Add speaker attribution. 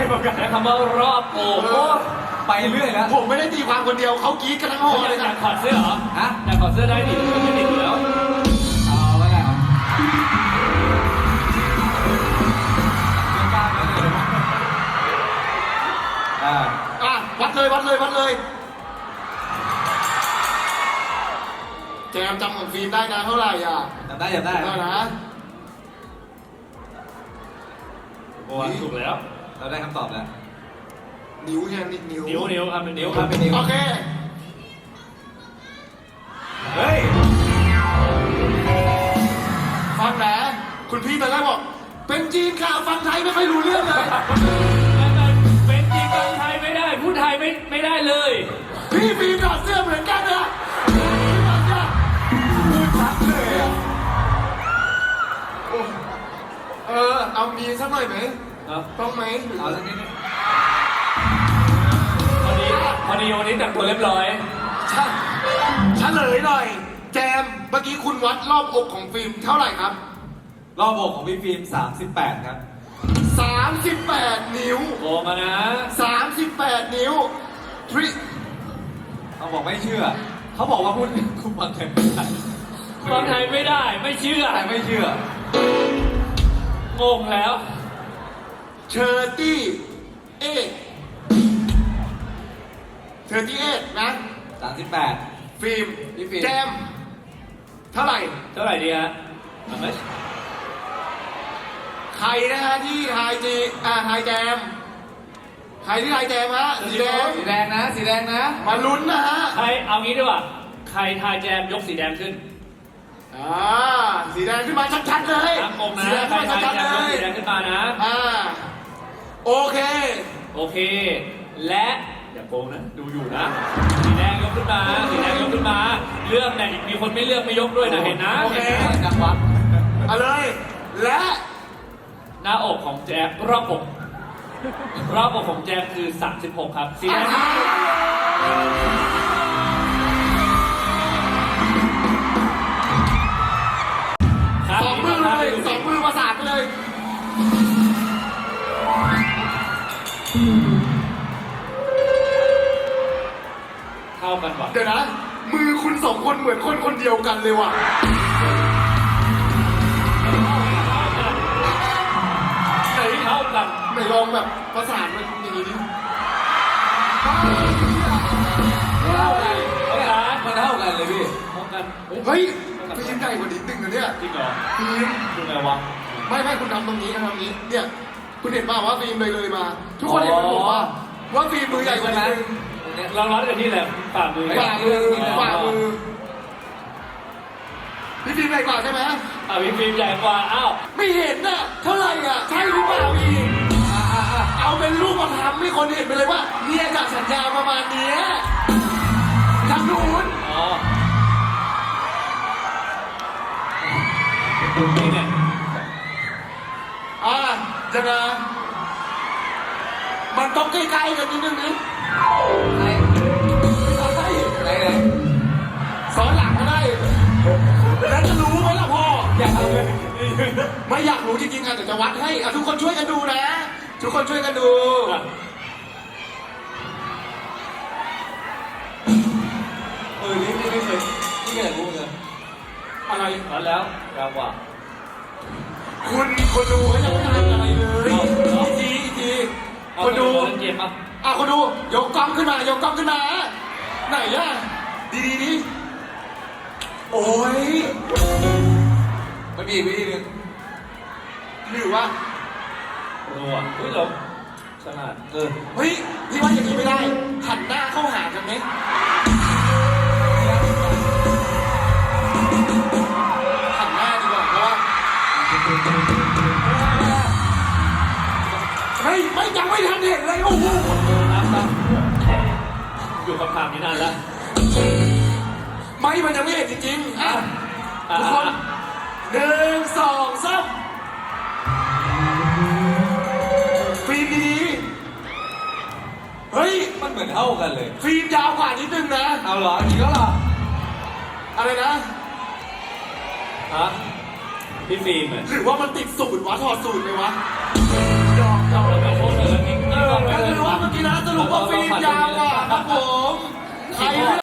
Speaker 1: รอบอกใหญ่กว่ากัน
Speaker 2: ใช้คำว่ารอบโอบ
Speaker 3: เออ
Speaker 1: ไปเรื่อยแล้ว
Speaker 3: ผมไม่ได้ตีความคนเดียวเขากรี๊ดกันทั้งห้อง
Speaker 2: อ
Speaker 3: เลย
Speaker 2: ยา
Speaker 3: นะ
Speaker 2: กถอดเสื้อเหรอ
Speaker 1: ฮะ
Speaker 2: อยากถอดเสื้อได้ดิมันไม่ติดอยู่แล้ว
Speaker 1: เอาก็ได้ครับไม่กล้าไม่เลยอ่า
Speaker 3: อะวัดเลยวัดเลยวัดเลยแจมจำของฟิล์มได้นะเท่าไหร่อะ
Speaker 1: จำได้จำได้
Speaker 3: ได้นะ
Speaker 2: โอ้ยถูกแล้ว
Speaker 1: เราได้คำตอบแล้ว
Speaker 3: นิ้วใช่ไหมนิ้ว
Speaker 2: นิ้วนิ้วครับเป็นนิ้ว
Speaker 1: ค
Speaker 2: ค
Speaker 1: รั
Speaker 2: รั
Speaker 1: บบเป็นนิ้ว
Speaker 3: โอเค
Speaker 1: เฮ้ย
Speaker 3: ฟังนะคุณพี่ตอนแรกบอก เป็นจีนค่ะ ฟังไทยไม่ค่อยรู้เรื่องเลย
Speaker 2: เป็นจริงฟังไทยไม่ได้พูดไทยไม่ไม่ได้เลย
Speaker 3: พี่ฟิล์มถอดเสื้อเหมือนกันนะพี่เหมือนกัน
Speaker 1: ชัดเลยอะ
Speaker 3: โอ้เออ เอามีสักหน่อยไหม
Speaker 2: เอา
Speaker 3: ต้องไหม
Speaker 1: เอาสักนิดนึง
Speaker 2: พอดีพอดีวันนี้แต่งตัวเรียบร้อย
Speaker 3: ใช่เฉลยหน่อย แจม เมื่อกี้คุณวัดรอบอกของฟิล์มเท่าไหร่ครับ
Speaker 1: รอบอกของพี่ฟิล์ม38 ครับ
Speaker 3: 38 นิ้ว
Speaker 2: โกงมานะ
Speaker 3: 38 นิ้วทริ
Speaker 1: เขาบอกไม่เชื่อ เขาบอกว่าพูดคุณฟังไทยไม่ได้
Speaker 2: ฟังไทยไม่ได้ไม่เชื่อ
Speaker 1: แต่ไม่เชื่อง
Speaker 2: งแล้ว
Speaker 3: เชอร์ตี้เอ็ดเชอร์ตี้เอ็ดนะ
Speaker 1: 38
Speaker 3: ฟิล์ม
Speaker 1: พี่ฟิล์ม
Speaker 3: แจม เท่าไหร่
Speaker 2: เท่าไหร่ดีฮะเอาไหม
Speaker 3: ใครนะฮะที่ทายจีอ่าทายแจม ใครที่ทายแจมฮะสีแดง
Speaker 1: สีแดงนะ สีแดงนะ
Speaker 3: มาลุ้นนะฮะ
Speaker 2: ใครเอางี้ดีกว่า ใครทายแจมยกสีแดงขึ้น
Speaker 3: อ่า สีแดงขึ้นมาชัดๆเลย
Speaker 2: น้ำงงนะ
Speaker 3: สีแดง
Speaker 2: ใคร
Speaker 3: ขึ้นมา
Speaker 2: ทาย
Speaker 3: ชัด
Speaker 2: แจ
Speaker 3: ๆ
Speaker 2: ม
Speaker 3: เลยย
Speaker 2: กสีแดงขึ้นมานะ
Speaker 3: อ่า โอเค
Speaker 2: โอเค และอย่าโกงนะ ดูอยู่นะ สีแดงยกขึ้นมา สีแดงยกขึ้นมา เลือกเนี่ยมีคนไม่เลือกไม่ยกด้วยนะเห็นนะ
Speaker 3: โอเค
Speaker 2: ห็นนะ
Speaker 1: จังหวัด
Speaker 3: เอาเลย และ
Speaker 2: หน้าอกของแจมรอบอก รอบอกของแจมคือ 36 ครับ สีแดงครับ
Speaker 3: สองมือเลยสองมือประสานไปเลย
Speaker 2: เท่ากันว่ะ
Speaker 3: เดี๋ยวนะ มือคุณสองคนเหมือนคนคนเดียวกันเลยว่ะ
Speaker 2: ไหนเท่ากัน
Speaker 3: ไหนลองแบบประสานมันอย่างนี้ดิ
Speaker 2: เท่ากันเท่ากัน
Speaker 1: มันเท่ากันเลยพี่
Speaker 2: เท่ากันเฮ้ย
Speaker 3: เฮ้ยฟิล์มใหญ่กว่านิดนึงนะเนี่ย
Speaker 2: จริงเหรอ
Speaker 3: ฟิล์ม
Speaker 2: ดูไงวะ
Speaker 3: ไม่ไม่คุณทำตรงนี้นะทำตรงนี้เนี่ย คุณเห็นป่าวว่าฟิล์มเลยเลยมา ทุกคนเห็นไหมผมว่าว่าฟิล์มมือใหญ่กว่านิดนึง
Speaker 2: เราร้อนกันที่แหละฝ่ามือ
Speaker 3: ฝ่ามือฝ่ามือพี่ฟิล์มใหญ่กว่าใช่ไหม
Speaker 2: อะพี่ฟิล์มใหญ่กว่าอ้าว
Speaker 3: ไม่เห็นน่ะเท่าไหร่อะใช่หรือเปล่าอีกเอาเป็นรูปมาทำให้คนเห็นไปเลยว่า เนี่ยจากสัญญาประมาณเนี้ยทางนู้น
Speaker 2: อ๋อนี่เนี่ย
Speaker 3: อ่าจะนะ มันต้องใกล้ๆกันนิดนึงนะ
Speaker 1: ไหน
Speaker 3: ใกล้
Speaker 1: ไหนไหน
Speaker 3: ซ้อนหลังก็ได้แล้วจะรู้ไหมล่ะพ่อ
Speaker 1: อยากเอาเลย
Speaker 3: ไม่อยากรู้จริงๆอะแต่จะวัดให้อะทุกคนช่วยกันดูนะ ทุกคนช่วยกันดู
Speaker 2: อะ
Speaker 1: เออนี่นี่ไม่เคยนี่ไม่เคยรู้เลย
Speaker 3: อะไร
Speaker 2: ร้อนแล้วยาวกว่า
Speaker 3: คุณคนดูเขายังทำอะไรเลยอีกทีอีกที
Speaker 2: เอา
Speaker 3: คนดู
Speaker 2: เล่นเกมป่ะ
Speaker 3: อะคนดูยกกล้องขึ้นมายกกล้องขึ้นมา ไหนอะดีดีดีโอ้ย
Speaker 1: มันมีอีกวิธีหนึ่ง
Speaker 3: หรือว่า
Speaker 2: รัวอุ้ยหลงฉลาด
Speaker 1: เออ
Speaker 3: เฮ้ยพี่ว่าอย่างนี้ไม่ได้หันหน้าเข้าหากันไหม เฮ้ยไม่ยังไม่ทันเห็นเลยโอ้โห
Speaker 2: ครับครับอยู่คำถามนี้นานแล้ว
Speaker 3: ไม่มันยังไม่เห็นจริงๆอะ
Speaker 2: อะ
Speaker 3: ทุกคน
Speaker 2: อะ
Speaker 3: หนึ่งสองสามฟิล์มดีๆเฮ้ย
Speaker 1: มันเหมือนเท่ากันเลย
Speaker 3: ฟิล์มยาวกว่านิดนึงนะ
Speaker 1: เอาเหรอจริงก็เหรอ
Speaker 3: อะไรนะ
Speaker 2: ฮะ พี่ฟิล์มอะ
Speaker 3: หรือว่ามันติดสูตรวะถอดสูตรเลยวะหยอกหยอก
Speaker 2: เราไปโค้ชเลยนี่
Speaker 3: เออก็คือว่าเมื่อกี้นะสรุปว่าฟิล์มยาวกว่าครับผม ใครเลือก